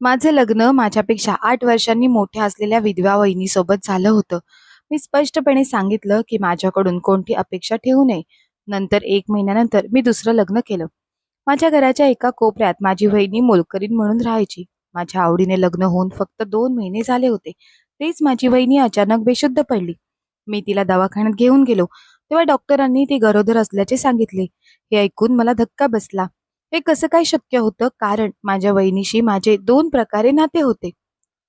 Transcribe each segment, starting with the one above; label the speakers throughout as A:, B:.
A: माझे लग्न माझ्यापेक्षा आठ वर्षांनी मोठ्या असलेल्या विधवा वहिनीसोबत झालं होतं. मी स्पष्टपणे सांगितलं की माझ्याकडून कोणती अपेक्षा ठेवू नये. नंतर एक महिन्यानंतर मी दुसरं लग्न केलं. माझ्या घराच्या एका कोपऱ्यात माझी वहिनी मोलकरीण म्हणून राहायची. माझ्या आवडीने लग्न होऊन फक्त दोन महिने झाले होते. तेच माझी वहिनी अचानक बेशुद्ध पडली. मी तिला दवाखान्यात घेऊन गेलो. तेव्हा डॉक्टरांनी ती गरोदर असल्याचे सांगितले. हे ऐकून मला धक्का बसला. हे कसं काय शक्य होतं? कारण माझ्या वहिनीशी माझे दोन प्रकारे नाते होते.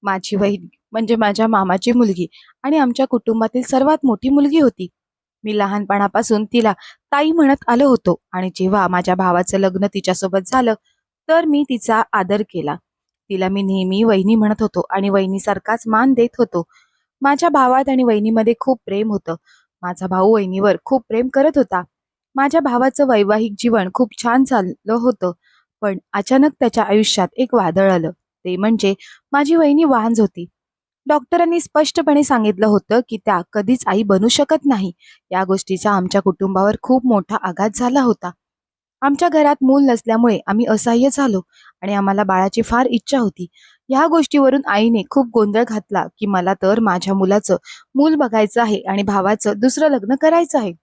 A: माझी वहिनी म्हणजे माझ्या मामाची मुलगी आणि आमच्या कुटुंबातील सर्वात मोठी मुलगी होती. मी लहानपणापासून तिला ताई म्हणत आलो होतो आणि जेव्हा माझ्या भावाचं लग्न तिच्यासोबत झालं तर मी तिचा आदर केला. तिला मी नेहमी वहिनी म्हणत होतो आणि वहिनीसारखाच मान देत होतो. माझ्या भावात आणि वहिनीमध्ये खूप प्रेम होतं. माझा भाऊ वहिनीवर खूप प्रेम करत होता. माझ्या भावाचं वैवाहिक जीवन खूप छान चाललं होतं पण अचानक त्याच्या आयुष्यात एक वादळ आलं. ते म्हणजे माझी वहिनी वाहन होती. डॉक्टरांनी स्पष्टपणे सांगितलं होतं की त्या कधीच आई बनू शकत नाही. या गोष्टीचा आमच्या कुटुंबावर खूप मोठा आघात झाला होता. आमच्या घरात मूल नसल्यामुळे आम्ही असहाय्य झालो आणि आम्हाला बाळाची फार इच्छा होती. ह्या गोष्टीवरून आईने खूप गोंधळ घातला की मला तर माझ्या मुलाचं मूल बघायचं आहे आणि भावाचं दुसरं लग्न करायचं आहे.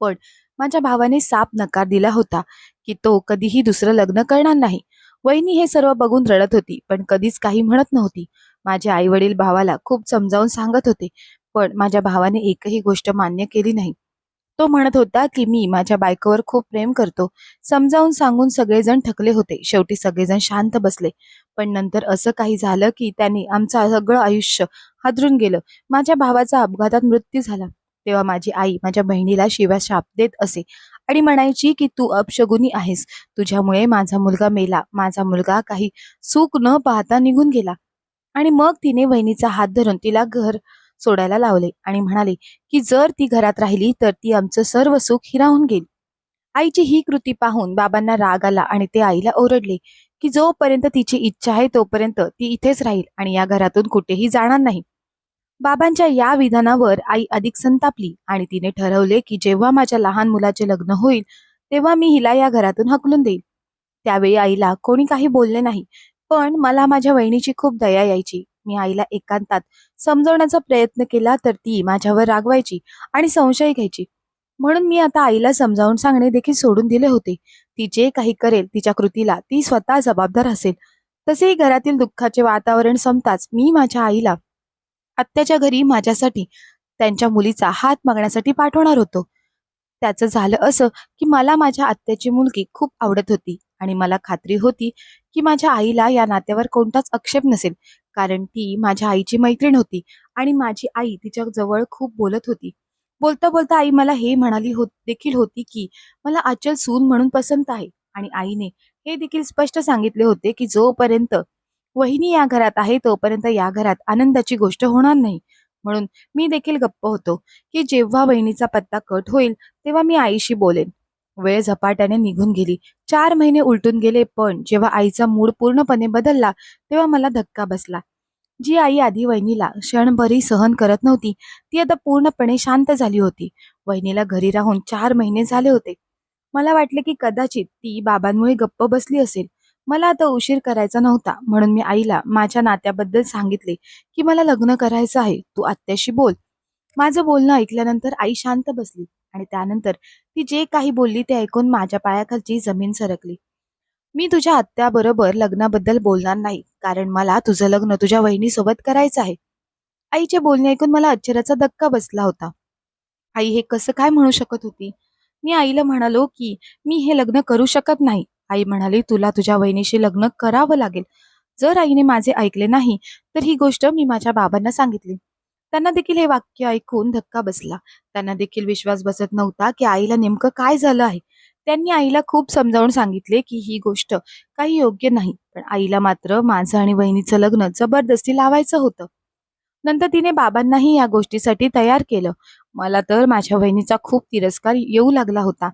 A: पण माझ्या भावाने साप नकार दिला होता की तो कधीही दुसरं लग्न करणार नाही. वहिनी हे सर्व बघून रडत होती पण कधीच काही म्हणत नव्हती. माझे आई वडील भावाला खूप समजावून सांगत होते पण माझ्या भावाने एकही गोष्ट मान्य केली नाही. तो म्हणत होता की मी माझ्या बायकोवर खूप प्रेम करतो. समजावून सांगून सगळेजण थकले होते. शेवटी सगळेजण शांत बसले. पण नंतर असं काही झालं की त्यांनी आमचं सगळं आयुष्य हादरून गेलं. माझ्या भावाचा अपघातात मृत्यू झाला. तेव्हा माझी आई माझ्या बहिणीला शिव्या शाप देत असे आणि म्हणायची की तू अपशगुनी आहेस. तुझ्यामुळे माझा मुलगा मेला. माझा मुलगा काही सुख न पाहता निघून गेला. आणि मग तिने वहिनीचा हात धरून तिला घर सोडायला लावले आणि म्हणाले की जर ती घरात राहिली तर ती आमचं सर्व सुख हिरावून गेली आईची ही कृती पाहून बाबांना राग आला आणि ते आईला ओरडले की जोपर्यंत तिची इच्छा आहे तोपर्यंत ती इथेच राहील आणि या घरातून कुठेही जाणार नाही. बाबांच्या या विधानावर आई अधिक संतापली आणि तिने ठरवले की जेव्हा माझ्या लहान मुलाचे लग्न होईल तेव्हा मी हिला या घरातून हकलून देईल त्यावेळी आईला कोणी काही बोलले नाही पण मला माझ्या वहिनीची खूप दया यायची. मी आईला एकांतात समजवण्याचा प्रयत्न केला तर ती माझ्यावर रागवायची आणि संशय घ्यायची. म्हणून मी आता आईला समजावून सांगणे देखील सोडून दिले होते. ती जे काही करेल तिच्या कृतीला ती स्वतः जबाबदार असेल. तसेही घरातील दुःखाचे वातावरण संपताच मी माझ्या आईला आत्याच्या घरी माझ्यासाठी त्यांच्या मुलीचा हात मागण्यासाठी पाठवणार होतो. त्याचं झालं असं की मला माझ्या आत्याची मुलगी खूप आवडत होती आणि मला खात्री होती की माझ्या आईला या नात्यावर कोणताच आक्षेप नसेल कारण ती माझ्या आईची मैत्रीण होती आणि माझी आई तिच्या जवळ खूप बोलत होती. बोलता बोलता आई मला हे म्हणाली होत देखील होती की मला अचल सून म्हणून पसंत आहे आणि आईने हे देखील स्पष्ट सांगितले होते की जोपर्यंत वहिनी या घरात आहे तोपर्यंत या घरात आनंदाची गोष्ट होणार नाही. म्हणून मी देखील गप्प होतो की जेव्हा वहिनीचा पत्ता कट होईल तेव्हा मी आईशी बोलेन. वेळ झपाट्याने निघून गेली. चार महिने उलटून गेले पण जेव्हा आईचा मूड पूर्णपणे बदलला तेव्हा मला धक्का बसला. जी आई आधी वहिनीला क्षणभरी सहन करत नव्हती ती आता पूर्णपणे शांत झाली होती. वहिनीला घरी राहून चार महिने झाले होते. मला वाटले की कदाचित ती बाबांमुळे गप्प बसली असेल. मला आता उशीर करायचा नव्हता म्हणून मी आईला माझ्या नात्याबद्दल सांगितले की मला लग्न करायचं आहे तू आत्याशी बोल. माझं बोलणं ऐकल्यानंतर आई शांत बसली आणि त्यानंतर ती जे काही बोलली ते ऐकून माझ्या पायाखालची जमीन सरकली. मी तुझ्या आत्याबरोबर लग्नाबद्दल बोलणार नाही कारण मला तुझं लग्न तुझ्या वहिनीसोबत करायचं आहे. आईचे बोलणे ऐकून मला आश्चर्याचा धक्का बसला होता. आई हे कसं काय म्हणू शकत होती? मी आईला म्हणालो की मी हे लग्न करू शकत नाही. आई म्हणाली तुला तुझ्या वहिनीशी लग्न करावं लागेल. जर आईने माझे ऐकले नाही तर ही गोष्ट मी माझ्या बाबांना सांगितली. त्यांना देखील हे वाक्य ऐकून धक्का बसला. त्यांना देखील विश्वास बसत नव्हता की आईला नेमकं काय झालं आहे. त्यांनी आईला खूप समजावून सांगितले की ही गोष्ट काही योग्य नाही पण आईला मात्र माझं आणि वहिनीचं लग्न जबरदस्ती लावायचं होतं. नंतर तिने बाबांनाही या गोष्टीसाठी तयार केलं. मला तर माझ्या वहिनीचा खूप तिरस्कार येऊ लागला होता.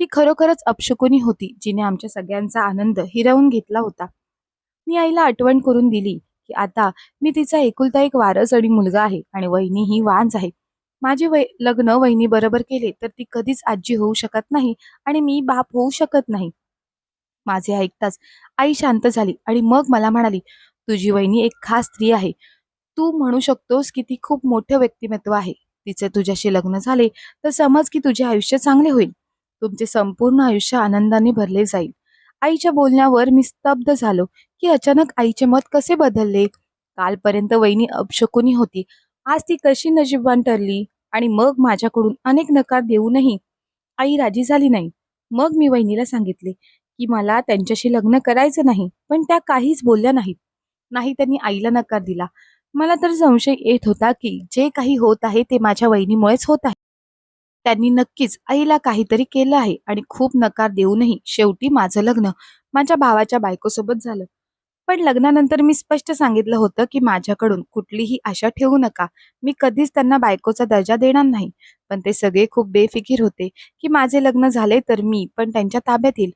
A: ती खरोखरच अपशकुनी होती जिने आमच्या सगळ्यांचा आनंद हिरावून घेतला होता. मी आईला आठवण करून दिली की आता मी तिचा एकुलता एक वारस आणि मुलगा आहे आणि वहिनी ही वांज आहे. माझे वै लग्न वहिनी बरोबर केले तर ती कधीच आजी होऊ शकत नाही आणि मी बाप होऊ शकत नाही. माझे ऐकताच आई शांत झाली आणि मग मला म्हणाली तुझी वहिनी एक खास स्त्री आहे. तू म्हणू शकतोस की ती खूप मोठं व्यक्तिमत्व आहे. तिचे तुझ्याशी लग्न झाले तर समज की तुझे आयुष्य चांगले होईल. तुमचे संपूर्ण आयुष्य आनंदाने भरले जाईल. आईच्या बोलण्यावर मी स्तब्ध झालो की अचानक आईचे मत कसे बदलले? कालपर्यंत वहिनी अपशकुनी होती. आज ती कशी नजीबवान ठरली? आणि मग माझ्याकडून अनेक नकार देऊनही आई राजी झाली नाही. मग मी वहिनीला सांगितले की मला त्यांच्याशी लग्न करायचं नाही पण त्या काहीच बोलल्या नाहीत. नाही त्यांनी आईला नकार दिला. मला तर संशय येत होता की जे काही होत आहे ते माझ्या वहिनीमुळेच होत आहे. त्यांनी नक्कीच आईला काहीतरी केलं आहे आणि खूप नकार देऊनही शेवटी माझं लग्न माझ्या भावाच्या बायकोसोबत झालं. पण लग्नानंतर मी स्पष्ट सांगितलं होतं की माझ्याकडून कुठलीही आशा ठेवू नका. मी कधीच त्यांना बायकोचा दर्जा देणार नाही. पण ते सगळे खूप बेफिकीर होते की माझे लग्न झाले तर मी पण त्यांच्या ताब्यात येईल.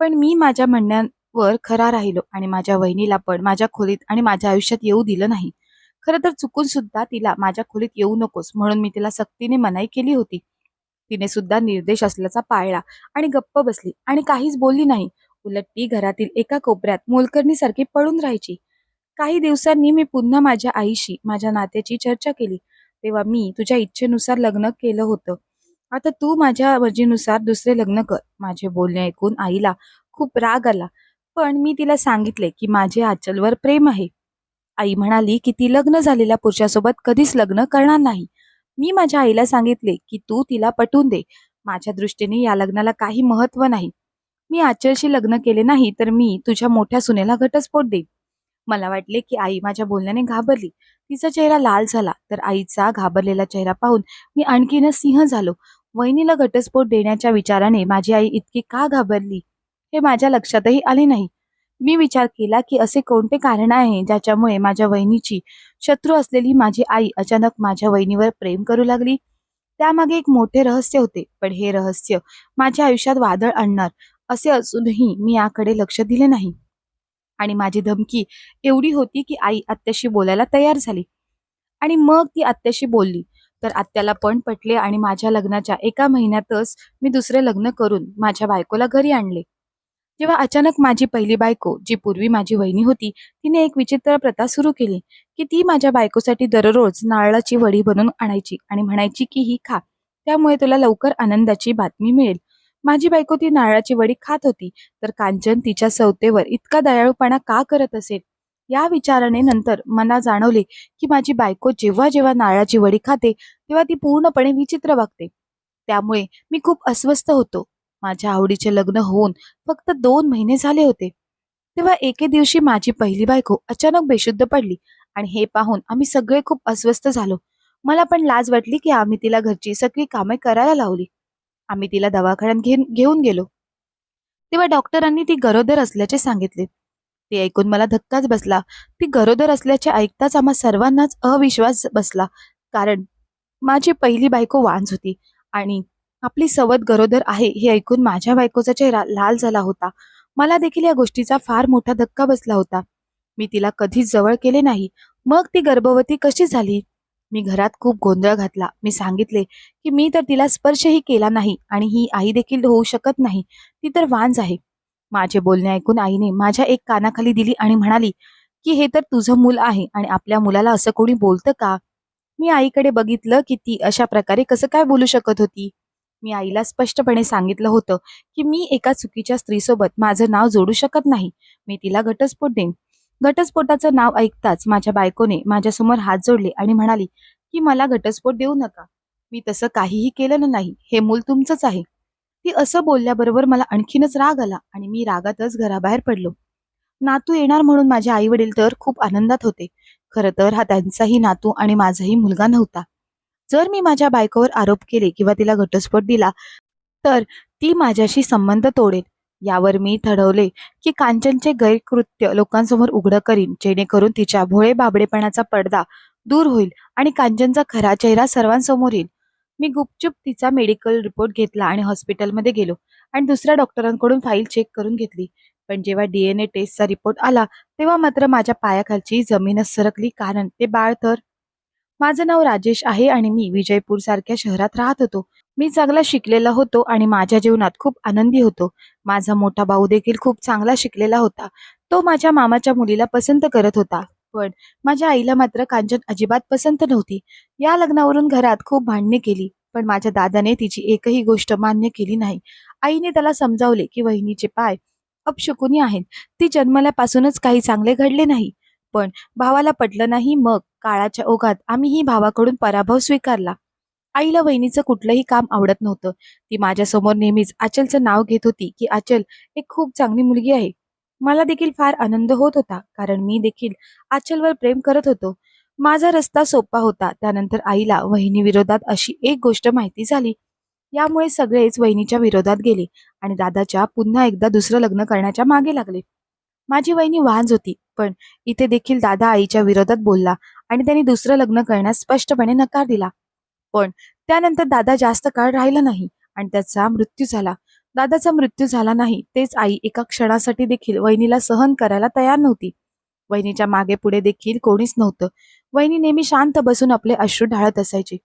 A: पण मी माझ्या म्हणण्यावर खरा राहिलो आणि माझ्या वहिनीला पण माझ्या खोलीत आणि माझ्या आयुष्यात येऊ दिलं नाही. खरं तर चुकून सुद्धा तिला माझ्या खोलीत येऊ नकोस म्हणून मी तिला सक्तीने मनाई केली होती. तिने सुद्धा निर्देश असल्याचा पाळला आणि गप्प बसली आणि काहीच बोलली नाही. उलट ती घरातील एका कोपऱ्यात मोलकरणीसारखी पळून राहायची. काही दिवसांनी मी पुन्हा माझ्या आईशी माझ्या नात्याची चर्चा केली. तेव्हा मी तुझ्या इच्छेनुसार लग्न केलं होतं. आता तू माझ्या मर्जीनुसार दुसरे लग्न कर. माझे बोलणे ऐकून आईला खूप राग आला. पण मी तिला सांगितले की माझे आचलवर प्रेम आहे. आई म्हणाली की ती लग्न झालेल्या पुरुषासोबत कधीच लग्न करणार नाही. मी माझ्या आईला सांगितले की तू तिला पटवून दे. माझ्या दृष्टीने या लग्नाला काही महत्त्व नाही. मी आचलशी लग्न केले नाही तर मी तुझ्या मोठ्या सुनेला घटस्फोट देईन. मला वाटले की आई माझ्या बोलण्याने घाबरली. तिचा चेहरा लाल झाला. तर आईचा घाबरलेला चेहरा पाहून मी आणखीनच सिंह झालो. वहिनीला घटस्फोट देण्याच्या विचाराने माझी आई इतकी का घाबरली? हे माझ्या लक्षातही आले नाही. मी विचार केला की असे कोणते कारण आहे ज्याच्यामुळे माझ्या वहिनीची शत्रू असलेली माझी आई अचानक माझ्या वहिनीवर प्रेम करू लागली? त्यामागे एक मोठे रहस्य होते पण हे रहस्य माझ्या आयुष्यात वादळ आणणार असे असूनही मी याकडे लक्ष दिले नाही. आणि माझी धमकी एवढी होती की आई आत्याशी बोलायला तयार झाली. आणि मग ती आत्याशी बोलली तर आत्याला पण पटले आणि माझ्या लग्नाच्या एका महिन्यातच मी दुसरे लग्न करून माझ्या बायकोला घरी आणले. जेव्हा अचानक माझी पहिली बायको जी पूर्वी माझी वहिनी होती तिने एक विचित्र प्रथा सुरू केली की ती माझ्या बायकोसाठी दररोज नारळाची वडी बनवून आणायची आणि म्हणायची की ही खा त्यामुळे तुला लवकर आनंदाची बातमी मिळेल. माझी बायको ती नारळाची वडी खात होती तर कांचन तिच्या सवतेवर इतका दयाळूपणा का करत असेल? या विचाराने नंतर मला जाणवले की माझी बायको जेव्हा जेव्हा नारळाची वडी खाते तेव्हा ती पूर्णपणे विचित्र वागते. त्यामुळे मी खूप अस्वस्थ होतो. माझ्या आवडीचे लग्न होऊन फक्त दोन महिने झाले होते. तेव्हा एके दिवशी माझी पहिली बायको अचानक बेशुद्ध पडली आणि हे पाहून आम्ही सगळे खूप अस्वस्थ झालो. मला पण लाज वाटली की आम्ही तिला घरची सगळी कामे करायला लावली. आम्ही तिला दवाखान्यात घेऊन घेऊन गेलो. तेव्हा डॉक्टरांनी ती गरोदर असल्याचे सांगितले. ते ऐकून मला धक्काच बसला. ती गरोदर असल्याचे ऐकताच आम्हा सर्वांनाच अविश्वास बसला. कारण माझी पहिली बायको वांज होती आणि आपली सवत गरोदर आहे हे ऐकून माझ्या बायकोचा चेहरा लाल झाला होता. मला देखील या गोष्टीचा फार मोठा धक्का बसला होता. मी तिला कधीच जवळ केले नाही. मग ती गर्भवती कशी झाली? मी घरात खूप गोंधळ घातला. मी सांगितले की मी तर तिला स्पर्शही केला नाही आणि ही आई देखील होऊ शकत नाही. ती तर वांज आहे. माझे बोलणे ऐकून आईने माझ्या एक कानाखाली दिली आणि म्हणाली की हे तर तुझं मूल आहे आणि आपल्या मुलाला असं कोणी बोलतं का? मी आईकडे बघितलं की ती अशा प्रकारे कसं काय बोलू शकत होती? मी आईला स्पष्टपणे सांगितलं होतं की मी एका चुकीच्या स्त्रीसोबत माझं नाव जोडू शकत नाही. मी तिला घटस्फोट देईन. घटस्फोटाचं नाव ऐकताच माझ्या बायकोने माझ्यासमोर हात जोडले आणि म्हणाली की मला घटस्फोट देऊ नका. मी तसं काहीही केलं नाही. हे मूल तुमचंच आहे. ती असं बोलल्याबरोबर मला आणखीनच राग आला आणि मी रागातच घराबाहेर पडलो. नातू येणार म्हणून माझे आई वडील तर खूप आनंदात होते. खरं तर हा त्यांचाही नातू आणि माझाही मुलगा नव्हता. जर मी माझ्या बायकोवर आरोप केले किंवा तिला घटस्फोट दिला तर ती माझ्याशी संबंध तोडेल. यावर मी ठरवले की कांचनचे गैरकृत्य लोकांसमोर उघडं करीन जेणेकरून तिच्या भोळे बाबडेपणाचा पडदा दूर होईल आणि कांचनचा खरा चेहरा सर्वांसमोर येईल. मी गुपचूप तिचा मेडिकल रिपोर्ट घेतला आणि हॉस्पिटलमध्ये गेलो आणि दुसऱ्या डॉक्टरांकडून फाईल चेक करून घेतली. पण जेव्हा डीएनए टेस्टचा रिपोर्ट आला तेव्हा मात्र माझ्या पायाखालची जमीनच सरकली कारण ते बाळ तर माझं नाव राजेश आहे आणि मी विजयपूर सारख्या शहरात राहत होतो. मी चांगला शिकलेला होतो आणि माझ्या जीवनात खूप आनंदी होतो. माझा मोठा भाऊ देखील खूप चांगला शिकलेला होता. तो माझ्या मामाच्या मुलीला पसंत करत होता. पण माझ्या आईला मात्र कांचन अजिबात पसंत नव्हती. या लग्नावरून घरात खूप भांडणे केली पण माझ्या दादाने तिची एकही गोष्ट मान्य केली नाही. आईने त्याला समजावले की वहिनीचे पाय अपशकुनी आहेत. ती जन्मल्यापासूनच काही चांगले घडले नाही. पण भावाला पटलं नाही मग काळाच्या ओघात आम्हीही भावाकडून पराभव स्वीकारला. आईला वहिनीचं कुठलंही काम आवडत नव्हतं. ती माझ्यासमोर नेहमीच आचलचं नाव घेत होती की आचल एक खूप चांगली मुलगी आहे. मला देखील फार आनंद होत होता कारण मी देखील आचलवर प्रेम करत होतो. माझा रस्ता सोपा होता. त्यानंतर आईला वहिनी विरोधात अशी एक गोष्ट माहिती झाली. यामुळे सगळेच वहिनीच्या विरोधात गेले आणि दादाच्या पुन्हा एकदा दुसरं लग्न करण्याच्या मागे लागले. माझी वहिनी वाज होती. पण इथे देखील दादा आईच्या विरोधात बोलला आणि त्यांनी दुसरं लग्न करण्यास स्पष्टपणे नकार दिला. पण त्यानंतर दादा जास्त काळ राहिला नाही आणि त्याचा मृत्यू झाला. दादाचा मृत्यू झाला नाही तेच आई एका क्षणासाठी देखील वहिनीला सहन करायला तयार नव्हती. वहिनीच्या मागे पुढे देखील कोणीच नव्हतं. वहिनी नेहमी शांत बसून आपले अश्रू ढाळत असायची.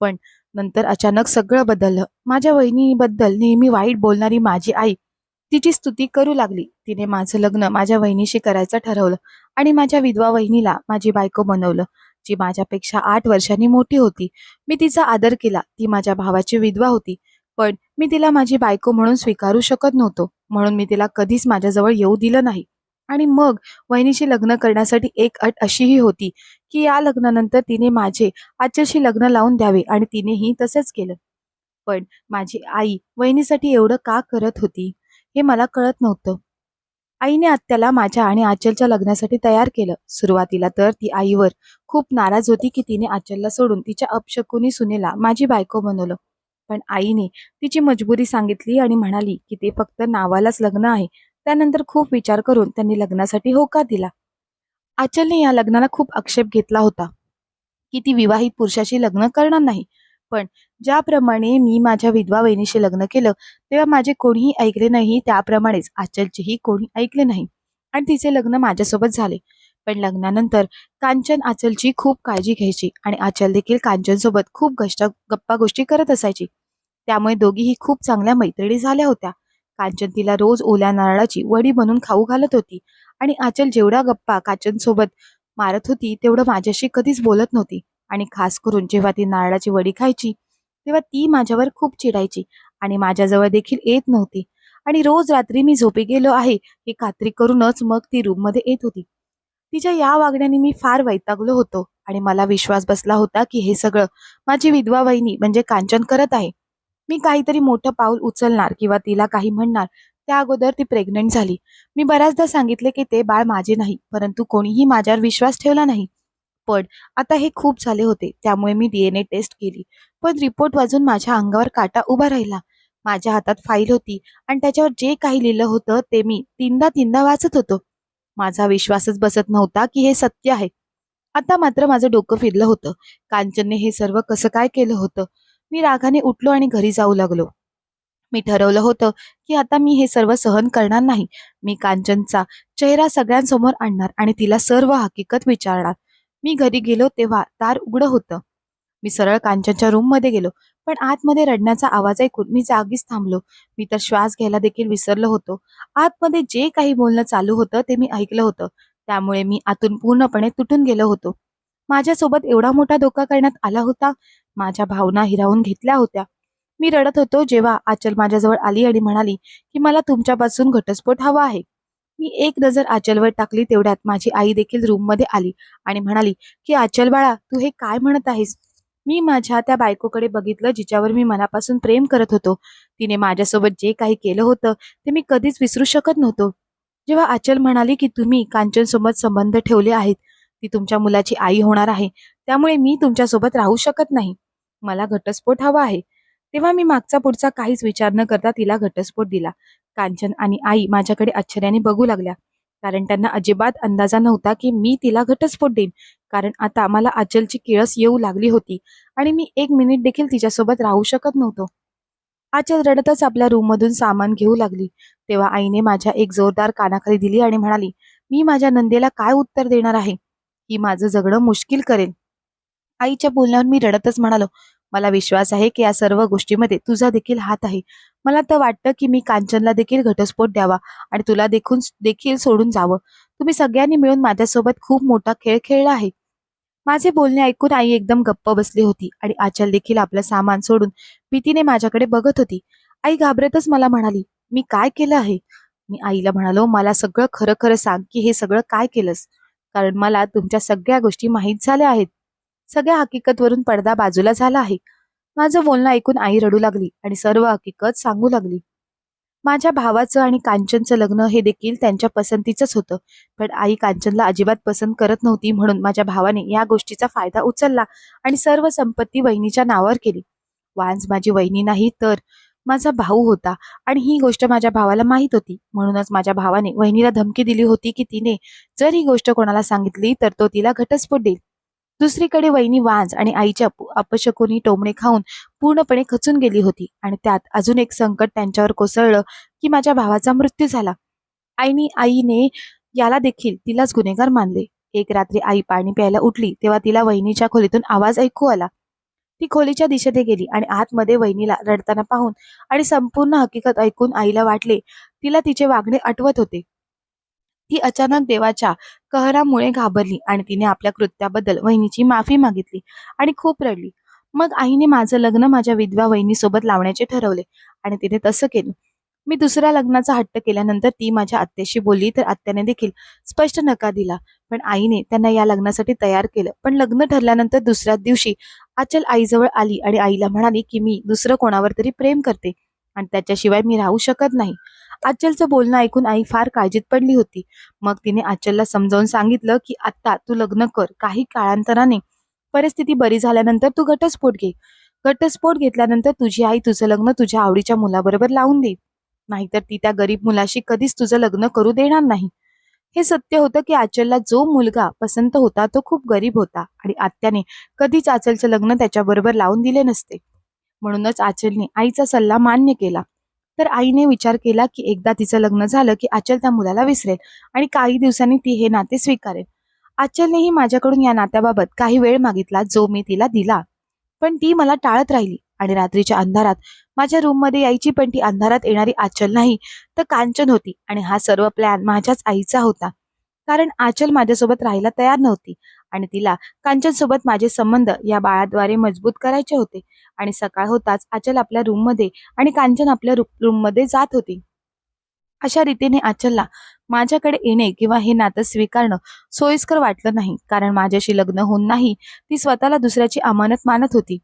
A: पण नंतर अचानक सगळं बदललं. माझ्या वहिनीबद्दल नेहमी वाईट बोलणारी माझी आई तिची स्तुती करू लागली. तिने माझं लग्न माझ्या वहिनीशी करायचं ठरवलं आणि माझ्या विधवा वहिनीला माझी बायको बनवलं जी माझ्यापेक्षा आठ वर्षांनी मोठी होती. मी तिचा आदर केला. ती माझ्या भावाची विधवा होती पण मी तिला माझी बायको म्हणून स्वीकारू शकत नव्हतो म्हणून मी तिला कधीच माझ्याजवळ येऊ दिलं नाही. आणि मग वहिनीशी लग्न करण्यासाठी एक अट अशीही होती की या लग्नानंतर तिने माझे आजच्याशी लग्न लावून द्यावे आणि तिनेही तसंच केलं. पण माझी आई वहिनीसाठी एवढं का करत होती? हे मला कळत नव्हतं. आईने आत्याला माझ्या आणि आचलच्या लग्नासाठी तयार केलं. सुरुवातीला तर ती आईवर खूप नाराज होती की तिने आचलला सोडून तिच्या अपशकुनी सुनेला माझी बायको बनवलं. पण आईने तिची मजबुरी सांगितली आणि म्हणाली की ते फक्त नावालाच लग्न आहे. त्यानंतर खूप विचार करून त्यांनी लग्नासाठी होकार दिला. आचलने या लग्नाला खूप आक्षेप घेतला होता की ती विवाहित पुरुषाशी लग्न करणार नाही. पण ज्याप्रमाणे मी माझ्या विधवा वहिनीशी लग्न केलं तेव्हा माझे कोणीही ऐकले नाही त्याप्रमाणेच आचलचेही कोणी ऐकले नाही. आणि तिचे लग्न माझ्यासोबत झाले. पण लग्नानंतर कांचन आचलची खूप काळजी घ्यायची आणि आचल देखील कांचनसोबत खूप गष्ट गप्पा गोष्टी करत असायची. त्यामुळे दोघीही खूप चांगल्या मैत्रिणी झाल्या होत्या. कांचन तिला रोज ओल्या नारळाची वडी बनवून खाऊ घालत होती आणि आचल जेवढा गप्पा कांचनसोबत मारत होती तेवढं माझ्याशी कधीच बोलत नव्हती. आणि खास करून जेव्हा ती नारळाची वडी खायची तेव्हा ती माझ्यावर खूप चिडायची आणि माझ्याजवळ देखील येत नव्हती. आणि रोज रात्री मी झोपी गेलो आहे ही खात्री करूनच मग ती रूममध्ये येत होती. तिच्या या वागण्याने मी फार वैतागलो होतो आणि मला विश्वास बसला होता की हे सगळं माझी विधवा वहिनी म्हणजे कांचन करत आहे. मी काहीतरी मोठं पाऊल उचलणार किंवा तिला काही म्हणणार त्या अगोदर ती प्रेग्नंट झाली. मी बऱ्याचदा सांगितले की ते बाळ माझे नाही परंतु कोणीही माझ्यावर विश्वास ठेवला नाही. पण आता हे खूप झाले होते. त्यामुळे मी डीएनए टेस्ट केली. पण रिपोर्ट वाजून माझ्या अंगावर काटा उभा राहिला. माझ्या हातात फाईल होती आणि त्याच्यावर जे काही लिहिलं होतं ते मी तीनदा तीनदा वाचत होतो. माझा विश्वासच बसत नव्हता की हे सत्य आहे. आता मात्र माझं डोकं फिरलं होतं. कांचनने हे सर्व कसं काय केलं होतं? मी रागाने उठलो आणि घरी जाऊ लागलो. मी ठरवलं होतं की आता मी हे सर्व सहन करणार नाही. मी कांचनचा चेहरा सगळ्यांसमोर आणणार आणि तिला सर्व हकीकत विचारणार. मी घरी गेलो तेव्हा दार उघडं होतं. मी सरळ कांचनच्या रूममध्ये गेलो पण आतमध्ये रडण्याचा आवाज ऐकून मी जागीच थांबलो. मी तर श्वास घ्यायला देखील विसरलो होतो. आतमध्ये जे काही बोलणं चालू होतं ते मी ऐकलं होतं. त्यामुळे मी आतून पूर्णपणे तुटून गेलो होतो. माझ्यासोबत एवढा मोठा धोका करण्यात आला होता माझ्या भावना हिरावून घेतल्या होत्या. मी रडत होतो जेव्हा आचल माझ्याजवळ आली आणि म्हणाली की मला तुमच्यापासून घटस्फोट हवा आहे. मी एक नजर आचलवर टाकली तेवढ्यात माझी आई देखील रूममध्ये आली आणि म्हणाली की आचल बाळा तू हे काय म्हणत आहेस? मी माझ्या त्या बायकोकडे बघितलं जिच्यावर मी मनापासून प्रेम करत होतो. तिने माझ्यासोबत जे काही केलं होतं ते मी कधीच विसरू शकत नव्हतो. जेव्हा आचल म्हणाली की तुम्ही कांचनसोबत संबंध ठेवले आहेत ती तुमच्या मुलाची आई होणार आहे त्यामुळे मी तुमच्यासोबत राहू शकत नाही. मला घटस्फोट हवा आहे. तेव्हा मी मागचा पुढचा काहीच विचार न करता तिला घटस्फोट दिला. कांचन आणि आई माझ्याकडे आश्चर्याने बघू लागल्या. कारण त्यांना अजिबात अंदाजा नव्हता की मी तिला घटस्फोट देईन. कारण आता मला आचलची किळस येऊ लागली होती आणि मी एक मिनिट देखील तिच्यासोबत राहू शकत नव्हतो. आचल रडतच आपल्या रूममधून सामान घेऊ लागली. तेव्हा आईने माझ्या एक जोरदार कानाखाली दिली आणि म्हणाली मी माझ्या नंदेला काय उत्तर देणार आहे? ही माझं जगणं मुश्किल करेल. आईच्या बोलण्यावर मी रडतच म्हणालो मला विश्वास आहे की या सर्व गोष्टीमध्ये तुझा देखील हात आहे. मला तर वाटतं की मी कांचनला देखील घटस्फोट द्यावा आणि तुला देखून देखील सोडून जावं. तुम्ही सगळ्यांनी मिळून माझ्यासोबत खूप मोठा खेळ खेळला आहे. माझे बोलणे ऐकून आई एकदम गप्प बसली होती आणि आचल देखील आपलं सामान सोडून भीतीने माझ्याकडे बघत होती. आई घाबरतच मला म्हणाली मी काय केलं आहे? मी आईला म्हणालो मला सगळं खरं खरं सांग की हे सगळं काय केलंस? कारण मला तुमच्या सगळ्या गोष्टी माहीत झाल्या आहेत. सगळ्या हकीकतवरून पडदा बाजूला झाला आहे. माझं बोलणं ऐकून आई रडू लागली आणि सर्व हकीकत सांगू लागली. माझ्या भावाचं आणि कांचनचं लग्न हे देखील त्यांच्या पसंतीचंच होतं. पण आई कांचनला अजिबात पसंत करत नव्हती म्हणून माझ्या भावाने या गोष्टीचा फायदा उचलला आणि सर्व संपत्ती वहिनीच्या नावावर केली. वांज माझी वहिनी नाही तर माझा भाऊ होता आणि ही गोष्ट माझ्या भावाला माहीत होती. म्हणूनच माझ्या भावाने वहिनीला धमकी दिली होती की तिने जर ही गोष्ट कोणाला सांगितली तर तो तिला घटस्फोट देईल. दुसरीकडे वहिनी वांज आणि आईच्या अपशकुनी टोमणे खाऊन पूर्णपणे खचून गेली होती आणि त्यात अजून एक संकट त्यांच्यावर कोसळलं की माझ्या भावाचा मृत्यू झाला. आईने आईने याला देखील तिलाच गुन्हेगार मानले. एक रात्री आई पाणी प्यायला उठली तेव्हा तिला वहिनीच्या खोलीतून आवाज ऐकू आला. ती खोलीच्या दिशेने गेली आणि आतमध्ये वहिनीला रडताना पाहून आणि संपूर्ण हकीकत ऐकून आईला वाटले तिला तिचे वागणे आठवत होते. ती अचानक देवाच्या कहरामुळे घाबरली आणि तिने आपल्या कृत्याबद्दल वहिनीची माफी मागितली आणि खूप रडली. मग आईने माझं लग्न माझ्या विधवा वहिनीसोबत लावण्याचे ठरवले आणि तिने तसं केलं. मी दुसऱ्या लग्नाचा हट्ट केल्यानंतर ती माझ्या आत्याशी बोलली तर आत्याने देखील स्पष्ट नकार दिला. पण आईने त्यांना या लग्नासाठी तयार केलं. पण लग्न ठरल्यानंतर दुसऱ्याच दिवशी आचल आईजवळ आली आणि आईला म्हणाली की मी दुसरं कोणावर तरी प्रेम करते आणि त्याच्याशिवाय मी राहू शकत नाही. आचलचं बोलणं ऐकून आई फार काळजीत पडली होती. मग तिने आचलला समजावून सांगितलं की आता तू लग्न कर. काही काळांतराने परिस्थिती बरी झाल्यानंतर तू घटस्फोट घे. घटस्फोट घेतल्यानंतर तुझी आई तुझं लग्न तुझ्या आवडीच्या मुलाबरोबर लावून देईल नाहीतर ती त्या गरीब मुलाशी कधीच तुझं लग्न करू देणार नाही. हे सत्य होतं की आचलला जो मुलगा पसंत होता तो खूप गरीब होता आणि आत्याने कधीच आचलचं लग्न त्याच्याबरोबर लावून दिले नसते. म्हणूनच आचलने आईचा सल्ला मान्य केला. तर आईने विचार केला की एकदा तिचं लग्न झालं की आचल त्या मुलाला विसरेल आणि काही दिवसांनी ती हे नाते स्वीकारेल. आचलनेही माझ्याकडून या नात्याबाबत काही वेळ मागितला जो मी तिला दिला. पण ती मला टाळत राहिली आणि रात्रीच्या अंधारात माझ्या रूममध्ये यायची पण ती अंधारात येणारी आचल नाही तर कांचन होती आणि हा सर्व प्लॅन माझ्याच आईचा होता. कारण आचल माझ्यासोबत राहायला तयार नव्हती. आणि तिला कांचन सोबत माझे संबंध या बाळाद्वारे मजबूत करायचे होते. आणि सकाळ होताच आचल आपल्या रूममध्ये आणि कांचन आपल्या रूममध्ये जात होती. अशा रीतीने आचलला माझ्याकडे येणे किंवा हे नातं स्वीकारणं सोयीस्कर वाटलं नाही. कारण माझ्याशी लग्न होऊन नाही ती स्वतःला दुसऱ्याची अमानत मानत होती.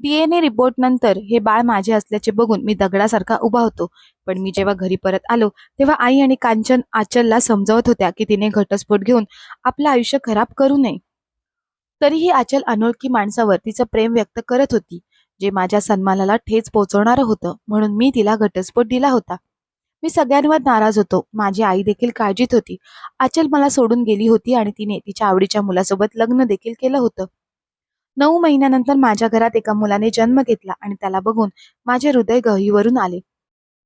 A: डीएनए रिपोर्ट नंतर हे बाळ माझे असल्याचे बघून मी दगडासारखा उभा होतो. पण मी जेव्हा घरी परत आलो तेव्हा आई आणि कांचन आचलला समजावत होत्या की तिने घटस्फोट घेऊन आपलं आयुष्य खराब करू नये. तरीही आचल अनोळखी माणसावर तिचं प्रेम व्यक्त करत होती जे माझ्या सन्मानाला ठेच पोहोचवणारं होतं म्हणून मी तिला घटस्फोट दिला होता. मी सगळ्यांवर नाराज होतो. माझी आई देखील काळजीत होती. आचल मला सोडून गेली होती आणि तिने तिच्या आवडीच्या मुलासोबत लग्न देखील केलं होतं. नऊ महिन्यानंतर माझ्या घरात एका मुलाने जन्म घेतला आणि त्याला बघून माझे हृदय गहीवरून आले.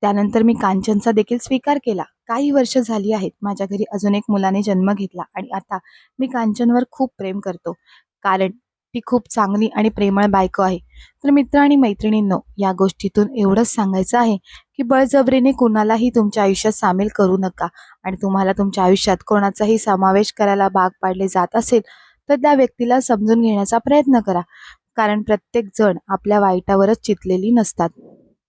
A: त्यानंतर मी कांचनचा देखील स्वीकार केला. काही वर्ष झाली आहेत माझ्या घरी अजून एक मुलाने जन्म घेतला आणि आता मी कांचनवर खूप प्रेम करतो. कारण ती खूप चांगली आणि प्रेमळ बायको आहे. तर मित्र आणि मैत्रिणींनो या गोष्टीतून एवढंच सांगायचं आहे की बळजबरीने कुणालाही तुमच्या आयुष्यात सामील करू नका. आणि तुम्हाला तुमच्या आयुष्यात कोणाचाही समावेश करायला भाग पाडले जात असेल तर त्या व्यक्तीला समजून घेण्याचा प्रयत्न करा. कारण प्रत्येक जण आपल्या वाईटावरच चितलेली नसतात.